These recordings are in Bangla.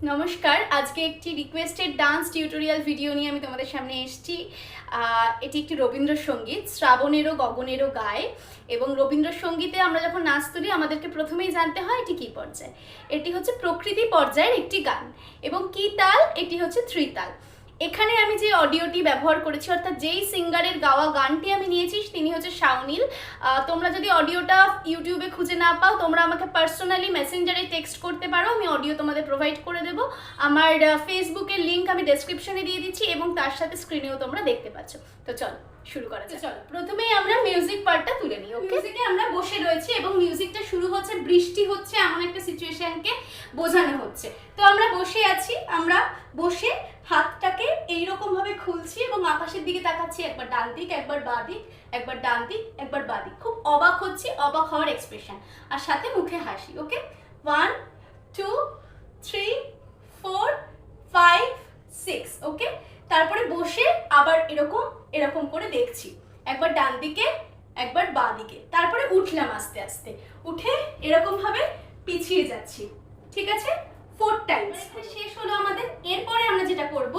নমস্কার, আজকে একটি রিকোয়েস্টেড ডান্স টিউটোরিয়াল ভিডিও নিয়ে আমি তোমাদের সামনে এসেছি। এটি একটি রবীন্দ্রসঙ্গীত, শ্রাবণেরও গগনেরও গায়ে এবং রবীন্দ্রসঙ্গীতে আমরা যখন নাচ তুলি, আমাদেরকে প্রথমেই জানতে হয় এটি কী পর্যায়ে। এটি হচ্ছে প্রকৃতি পর্যায়ের একটি গান এবং কী তাল? এটি হচ্ছে ত্রিতাল। এখানে আমি যে অডিওটি ব্যবহার করেছি অর্থাৎ যেই সিঙ্গারের গাওয়া গানটি আমি নিয়েছি তিনি হচ্ছে শাওনিল। তোমরা যদি অডিওটা ইউটিউবে খুঁজে না পাও তোমরা আমাকে পার্সোনালি মেসেঞ্জারে টেক্সট করতে পারো আমি অডিও তোমাদের প্রোভাইড করে দেবো। আমার ফেসবুকের লিঙ্ক আমি ডেসক্রিপশনে দিয়ে দিচ্ছি এবং তার সাথে স্ক্রিনেও তোমরা দেখতে পাচ্ছ। তো চলো শুরু করা যাক। চলো প্রথমেই আমরা মিউজিক পার্টটা তুলে নিই মিউজিকে আমরা বসে রয়েছি এবং মিউজিকটা শুরু হচ্ছে বৃষ্টি হচ্ছে এমন একটা সিচুয়েশনকে বোঝানো হচ্ছে। তো আমরা বসে আছি আমরা বসে হাতটাকে এইরকম ভাবে খুলছি এবং আকাশের দিকে তাকাচ্ছি, একবার ডান দিক, একবার বাঁ দিক, একবার ডান দিক, একবার বাঁ দিক। খুব অবাক হচ্ছি, অবাক হওয়ার এক্সপ্রেশন আর সাথে মুখে হাসি okay one two three four five six okay তারপরে বসে আবার এরকম এরকম করে দেখছি। একবার ডান দিকে, একবার বাঁ দিকে। তারপরে উঠলাম আস্তে আস্তে। উঠে এরকম ভাবে পিছিয়ে যাচ্ছি, ঠিক আছে? ফোর টাইমস শেষ হলো আমাদের। এরপরে আমরা যেটা করব,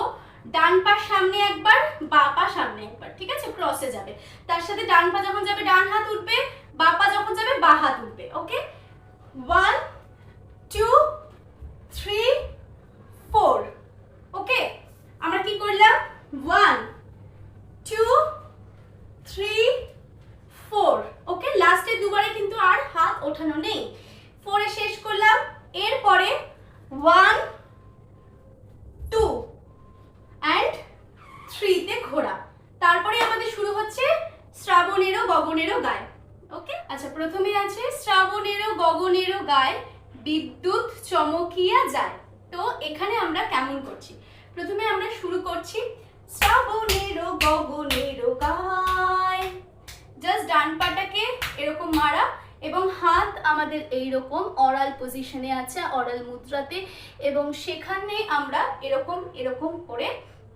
ডান পা সামনে একবার, বা পা সামনে একবার, ঠিক আছে? ক্রসে যাবে। তার সাথে ডান পা যখন যাবে, ডান হাত উঠবে, বা পা যখন যাবে, বা হাত উঠবে okay one two three four okay আমরা কি করলাম one two three four okay লাস্টে দুবারে কিন্তু আর হাত ওঠানো নেই ফোরে শেষ করলাম এরপরে ওয়ান টু অ্যান্ড থ্রিতে ঘোরা তারপরে আমাদের শুরু হচ্ছে শ্রাবণেরও গগনেরও গায়ে ওকে আচ্ছা প্রথমে আছে শ্রাবণেরও গগনেরও গায়ে বিদ্যুৎ চমকিয়া যায়। তো এখানে আমরা কেমন করছি? প্রথমে আমরা শুরু করছি শ্রাবণেরও গগনেরও গায়। জাস্ট ডান পাটাকে এরকম মারা এবং হাত আমাদের এই রকম অরাল পজিশনে আছে, অরাল মুদ্রাতে এবং সেখানে আমরা এরকম এরকম করে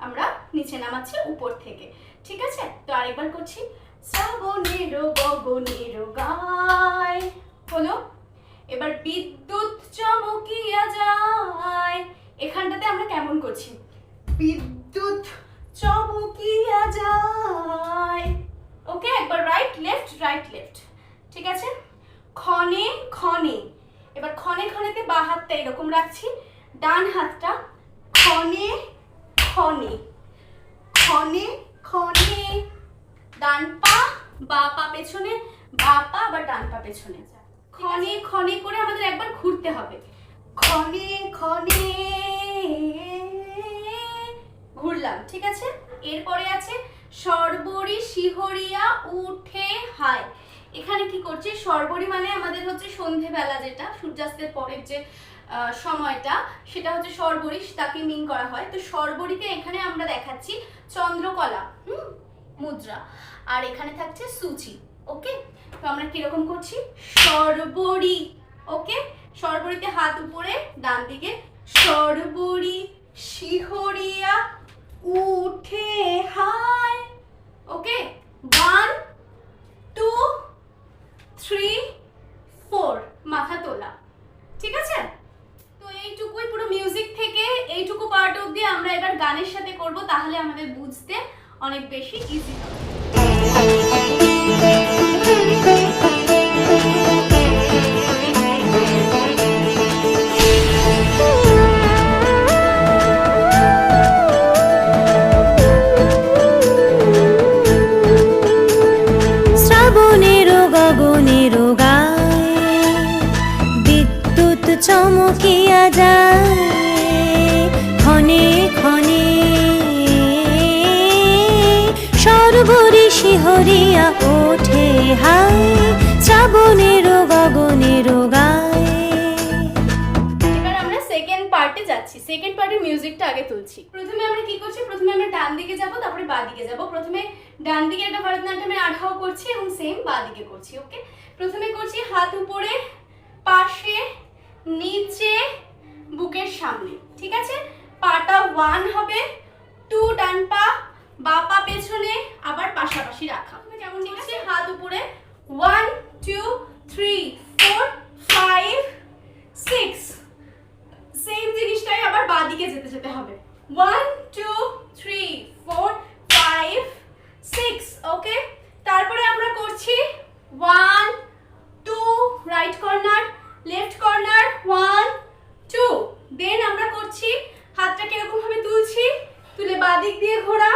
আমরা নিচে নামাচ্ছি উপর থেকে। ঠিক আছে? তো আরেকবার করছি। শ্রাবণেরও গগনেরও গায়। হলো এবার বিদ্যুৎ চমকিয়া যায়। এখানটাতে আমরা কেমন করছি? বিদ্যুৎ চমকিয়া যায়। ওকে একবার রাইট লেফট রাইট লেফট ঠিক আছে? ক্ষণে ক্ষণে। এবার ক্ষণে ক্ষণেতে বা হাতটা এরকম রাখছি। ডান হাতটা ক্ষণে ক্ষণে। ক্ষণে ক্ষণে। ডান পা বা পা পেছনে বা পা আবার ডান পা পেছনে। ক্ষণে ক্ষণে করে আমাদের একবার ঘুরতে হবে। ক্ষণে ক্ষণে ঘুরলাম, ঠিক আছে? এরপরে আছে, সর্বরি শিহরিয়া উঠে হায়। এখানে কি করছে? সর্বরি মানে আমাদের হচ্ছে সন্ধেবেলা যেটা, সূর্যাস্তের পরের যে সময়টা, সেটা হচ্ছে সর্বরি, তাকে মিন করা হয়। তো সর্বরিতে এখানে আমরা দেখাচ্ছি চন্দ্রকলা, হুম, মুদ্রা। আর এখানে থাকছে সূচি। ওকে তো আমরা কীরকম করছি? সর্বরি। ওকে সর্বরিতে হাত উপরে, ডান দিকে, সর্বরি শিহরিয়া উঠে হায় শিহরিয়া ওঠে হাই শ্রাবণের গগনের এবার আমরা সেকেন্ড পার্টে যাচ্ছি। সেকেন্ড পার্টের মিউজিকটা আগে তুলছি। প্রথমে আমরা কি করছি? প্রথমে আমরা ডান দিকে যাব, তারপরে বাঁ দিকে যাব। প্রথমে ডান দিকে একটা ভরতনাট্যমের আঠাও করছি এবং সেম বাঁ দিকে করছি ওকে প্রথমে করছি হাত উপরে পাশে নিচে বুকের সামনে ঠিক আছে পাটা ওয়ান হবে টু ডান পা বা পা পেছনে আবার পাশাপাশি রাখা কেমন করছি হাত উপরে one two three four five six same জিনিসটাই আবার দিকে যেতে যেতে হবে one two three four five six okay তারপরে আমরা করছি one two right corner left corner one two then আমরা করছি হাতটাকে এরকম ভাবে তুলছি তুলে বাঁ দিক দিয়ে ঘোরা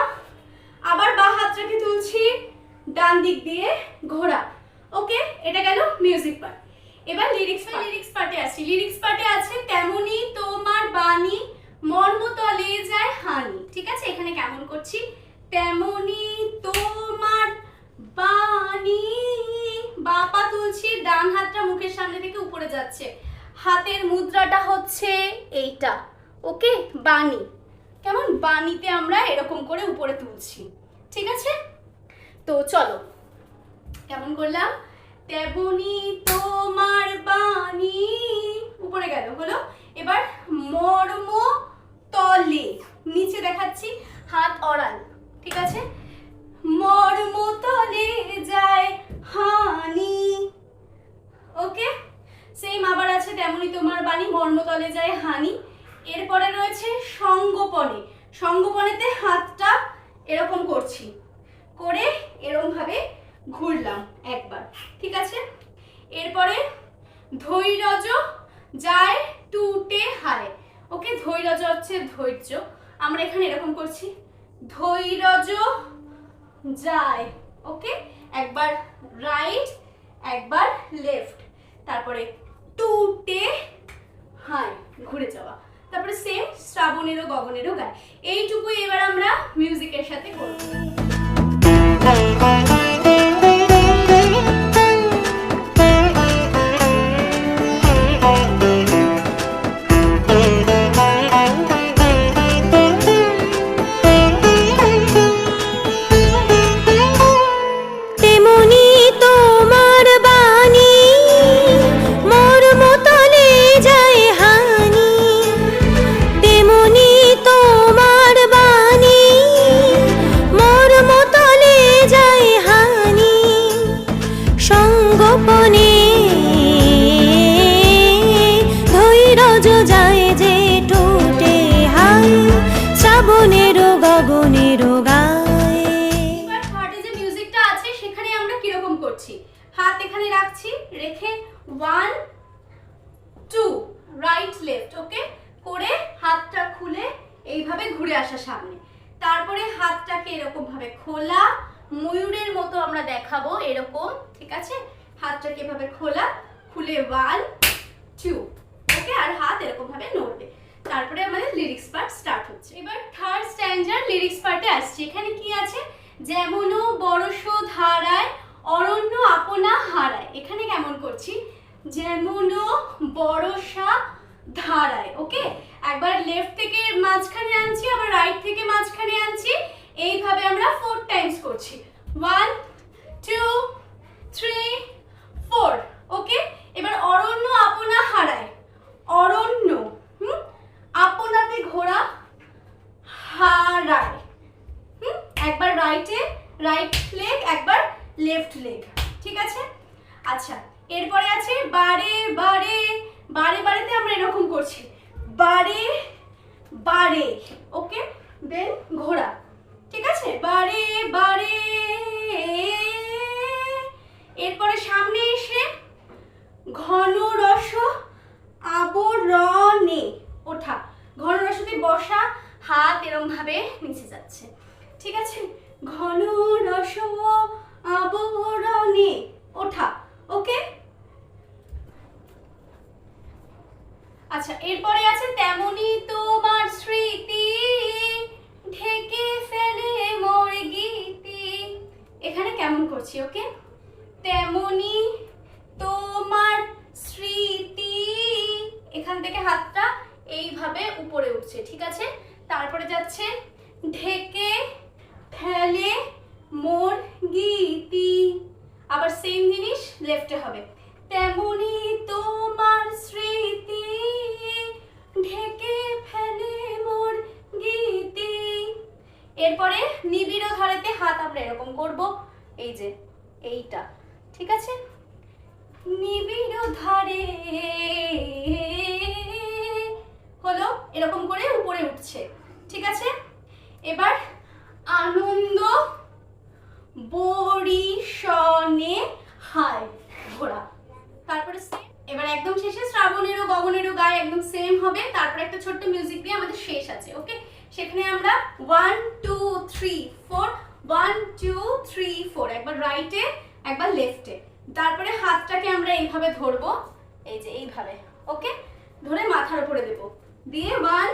আবার বা হাতটাকে তুলছি ডান দিক দিয়ে ঘোরা ওকে এটা গেল মিউজিক পার্ট এবার লিরিক্স লিরিক্স পার্টে আসি লিরিক্স পার্টে আছে তেমনি তোমার বাণী মর্মতলে যায় হানি ঠিক আছে এখানে কেমন করছি তেমনি তোমার বাণী বাপা তুলছি ডান হাতটা মুখের সামনে থেকে উপরে যাচ্ছে। হাতের মুদ্রাটা হচ্ছে এইটা, ওকে? বাণী। কেমন? বাণীতে আমরা এরকম করে উপরে তুলছি। ঠিক আছে? তো চলো। কেমন করলাম? তেমনি তোমার বাণী। উপরে গেল, হলো? এবার মর্ম তলে। নিচে দেখাচ্ছি, হাত অরাল ঠিক আছে? মর্ম তলে যায় হানি। ওকে? সেম আবার আছে তেমনি তোমার বাণী, মর্মতলে যায় হানি। এরপরে রয়েছে সঙ্গোপনে। সঙ্গোপনেতে হাতটা এরকম করছি। করে এরকম ভাবে ঘুরলাম একবার। ঠিক আছে? এরপরে ধৈর্য যায় টুটে হায় ওকে, ধৈর্য হচ্ছে ধৈর্য। আমরা এখানে এরকম করছি। ধৈর্য যায়। ওকে, একবার রাইট একবার লেফট তারপরে টুটে হায়, ঘুরে যাওয়া। তারপরে সেম শ্রাবণেরও গগনেরও গায় এইটুকুই এবার আমরা মিউজিকের সাথে করব। One two right left okay করে হাতটা খুলে এইভাবে ঘুরে আসা সামনে। তারপরে হাতটাকে এরকম ভাবে খোলা, ময়ূরের মতো আমরা দেখাবো এরকম, ঠিক আছে? হাতটাকে এভাবে খোলা? খুলে ওয়ান টু ওকে আর হাত এরকম ভাবে নড়বে। তারপরে আমাদের লিরিক্স পার্ট স্টার্ট হচ্ছে। এবার থার্ড স্ট্যান্ডার লিরিক্স পার্টে আসছে। এখানে কি আছে? যেমনও বরস ধারায়, অরণ্য আপনা হারায়। এখানে কেমন করছি? যেমনও বরসা ধারায় ওকে একবার লেফট থেকে মাঝখানে আনছি, আবার রাইট থেকে মাঝখানে আনছি। এইভাবে আমরা ফোর টাইমস করছি। One two three four okay এবার অরণ্য আপনা হারায়। অরণ্য, হুম? আপনাতে ঘোড়া হারায়। হুম? একবার রাইটে রাইট লেগ একবার লেফট লেগ ঠিক আছে? আচ্ছা এরপরে আছে বারে বারে বারে, বারেতে আমরা এরকম করছি। বারে বারে ওকে দেন ঘোড়া, ঠিক আছে? বারে বারে এরপরে সামনে এসে ঘন রস আবরণে ওঠা। ঘন রসতে বসা হাত এরম ভাবে নিচে যাচ্ছে। ঠিক আছে? ঘন রস আবরণে ওঠা। ওকে? আচ্ছা এরপরে আছে তেমনি তোমার স্মৃতি ঢেকে ফেলে মোর গীতি এখানে কেমন করছি, ওকে? তেমনি তোমার স্মৃতি। এখান থেকে হাতটা এইভাবে উপরে উঠছে, ঠিক আছে? তারপরে যাচ্ছে, ঢেকে ফেলে মোর গীতি। আবার সেম জিনিস লেফটে হবে। তেমনি তোমার স্মৃতি, ঢেকে ফেলে মোর গীতি। এরপরে নিবিড় ধারেতে হাত আমরা এরকম করব। এই যে, এইটা। ঠিক আছে? নিবিড় ধারে হলো এরকম করে উপরে উঠছে, ঠিক আছে? এবার আনন্দ বরিশনে হায় ঘোড়া। তারপরে এবার একদম শেষে শ্রাবণেরও, গগনেরও গায়ে একদম সেম হবে। তারপরে একটা ছোট্ট মিউজিক দিয়ে আমাদের শেষ আছে ওকে সেখানে আমরা one two three four one two three four একবার রাইটে একবার লেফটে তারপরে হাতটাকে আমরা এইভাবে ধরবো। এই যে এইভাবে ওকে ধরে মাথার উপরে দেবো। দিয়ে ওয়ান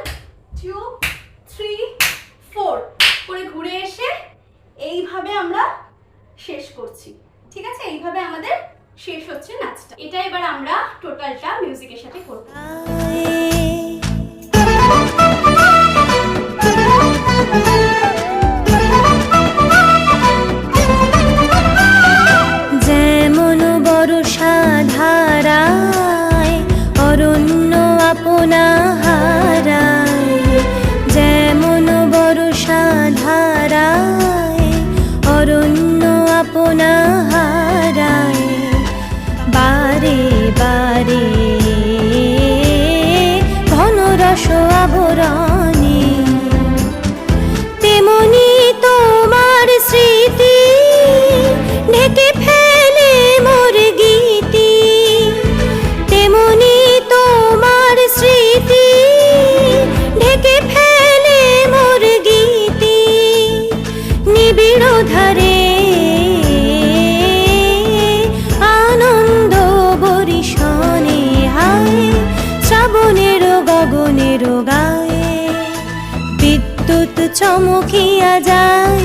চমকিয়া যায়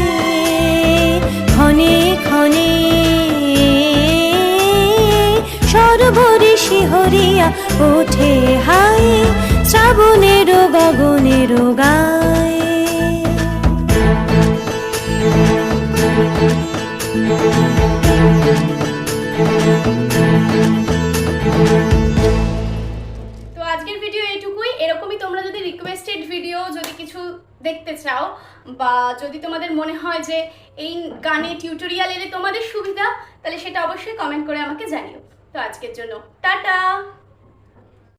ক্ষণে ক্ষণে। সর্বরে শিহরিয়া ওঠে হায় শ্রাবণের গগনের গায়ে। বা যদি তোমাদের মনে হয় যে এই গানে টিউটোরিয়াল এলে তোমাদের সুবিধা, তাহলে সেটা অবশ্যই কমেন্ট করে আমাকে জানিও। তো আজকের জন্য টাটা!